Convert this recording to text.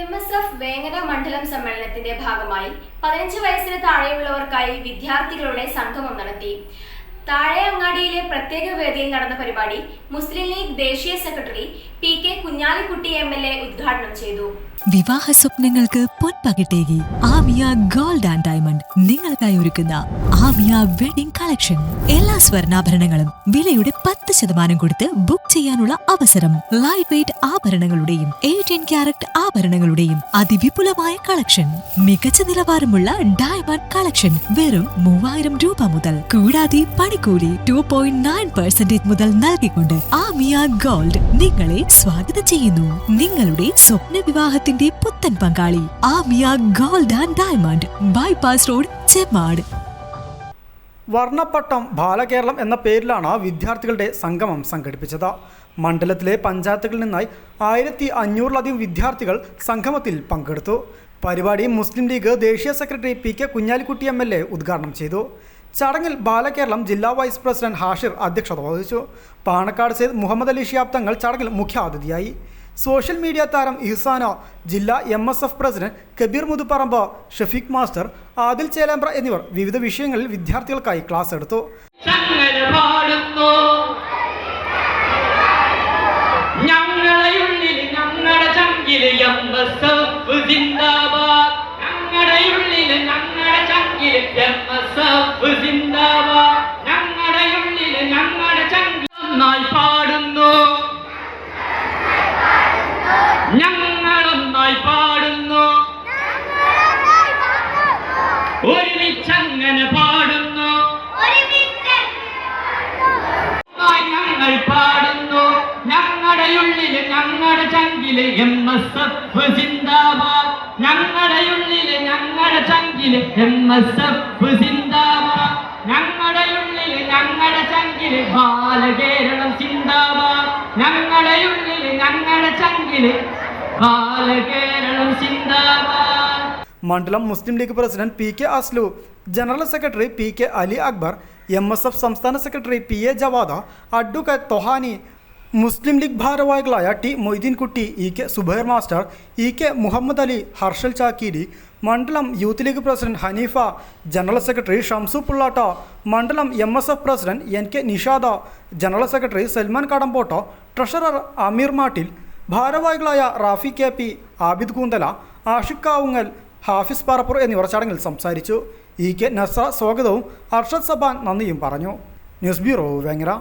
M S F Vengara മണ്ഡലം സമ്മേളനത്തിന്റെ ഭാഗമായി പതിനഞ്ച് വയസ്സിന് താഴെയുള്ളവർക്കായി വിദ്യാർത്ഥികളുടെ സംഗമം നടത്തി. താഴെ അങ്ങാടിയിലെ പ്രത്യേക വേദിയിൽ നടന്ന പരിപാടി മുസ്ലിം ലീഗ് ദേശീയ secretary P K Kunhalikutty M L A ഉദ്ഘാടനം ചെയ്തു. വിവാഹ സ്വപ്നങ്ങൾക്ക് പൊൻപകിട്ടേകി. ആമിയ ഗോൾഡ് ആൻഡ് ഡയമണ്ട് നിങ്ങൾക്കായി ഒരുക്കുന്ന ആമിയ വെഡിംഗ് കളക്ഷൻ. എല്ലാ സ്വർണാഭരണങ്ങളും വിലയുടെ പത്ത് ശതമാനം കൊടുത്ത് ബുക്ക് ചെയ്യാനുള്ള അവസരം. ലൈഫ് വെയിറ്റ് ആഭരണങ്ങളുടെയും എയ്റ്റീൻ ക്യാരറ്റ് ആഭരണങ്ങളുടെയും അതിവിപുലമായ കളക്ഷൻ. മികച്ച നിലവാരമുള്ള ഡയമണ്ട് കളക്ഷൻ വെറും മൂവായിരം രൂപ മുതൽ. കൂടാതെ പണിക്കൂലി ടു പോയിന്റ് നയൻ പെർസെന്റേജ് മുതൽ നൽകിക്കൊണ്ട് ആമിയ ഗോൾഡ് നിങ്ങളെ സ്വാഗതം ചെയ്യുന്നു. നിങ്ങളുടെ സ്വപ്ന വിവാഹത്തിന്റെ പുത്തൻ പങ്കാളി Amiya gold and diamond bypass road Chemmad Varnappattam Balakeralam എന്ന പേരിലാണ് വിദ്യാർത്ഥികളുടെ സംഗമം സംഘടിപ്പിച്ചത്. മണ്ഡലത്തിലെ പഞ്ചായത്തുകളിൽ നിന്നായി ആയിരത്തി അഞ്ഞൂറിലധികം വിദ്യാർത്ഥികൾ സംഗമത്തിൽ പങ്കെടുത്തു. പരിപാടി മുസ്ലിം ലീഗ് ദേശീയ secretary P K Kunhalikutty M L A ഉദ്ഘാടനം ചെയ്തു. ചടങ്ങിൽ ബാലകേരളം ജില്ലാ വൈസ് പ്രസിഡന്റ് ഹാഷിർ അധ്യക്ഷത വഹിച്ചു. പാണക്കാട് സെയ്ദ് മുഹമ്മദ് അലി ഷിയാബ് തങ്ങൾ ചടങ്ങിൽ മുഖ്യാതിഥിയായി സോഷ്യൽ മീഡിയ താരം ഇഹ്സാന ജില്ലാ M S F president Kabeer Muthuparamba Shafeeq master Adil Chelembra എന്നിവർ വിവിധ വിഷയങ്ങളിൽ വിദ്യാർത്ഥികൾക്കായി ക്ലാസ് എടുത്തു. ഞങ്ങളുടെയുള്ളിൽ ഞങ്ങളുടെ ചങ്കിൽ എംഎസ്എഫ് സിന്ദാബാദ് ഞങ്ങളുടെയുള്ളിൽ ഞങ്ങളുടെ ചങ്കിൽ നന്നായി പാടുന്നു. ഞങ്ങളൊന്നായി പാടുന്നു. ഒരുമിച്ചങ്ങനെ പാടുന്നു. ഞങ്ങൾ പാടുന്നു. ഞങ്ങളുടെ ഉള്ളിൽ ഞങ്ങളുടെ ചങ്കിൽ എം എസ് എഫ് ഞങ്ങളുടെ ഉള്ളിൽ ഞങ്ങളുടെ ചങ്കിൽ എം എസ് എഫ് സിന്ദാബാദ് ഞങ്ങളുടെ ഉള്ളിൽ ഞങ്ങളുടെ ചങ്കിൽ ബാലകേരളം സിന്ദാബാദ് ഞങ്ങളുടെ ഉള്ളിൽ ഞങ്ങളുടെ ചങ്കിൽ ബാലകേരളം സിന്ദാബാദ് മണ്ഡലം Muslim League president P K Aslu general secretary P K Ali Akbar M S F സംസ്ഥാന secretary P A Javad advocate Thohani Muslim League ഭാരവാഹികളായ T Moideenkutty E K Subair master E K Muhammad Ali Harshal Chakkeeri മണ്ഡലം Youth League president Haneefa general secretary Shamsu Pullatt മണ്ഡലം M S F president N K Nishad general secretary Salman Kadambott treasurer Ameer Mattil ഭാരവാഹികളായ Rafi K P Abid കൂന്തല Ashiq Kavungal Hafis Parappur എന്നിവർ ചടങ്ങിൽ സംസാരിച്ചു. E K നസ സ്വാഗതവും അർഷദ് സബാൻ നന്ദിയും പറഞ്ഞു. News bureau Vengara.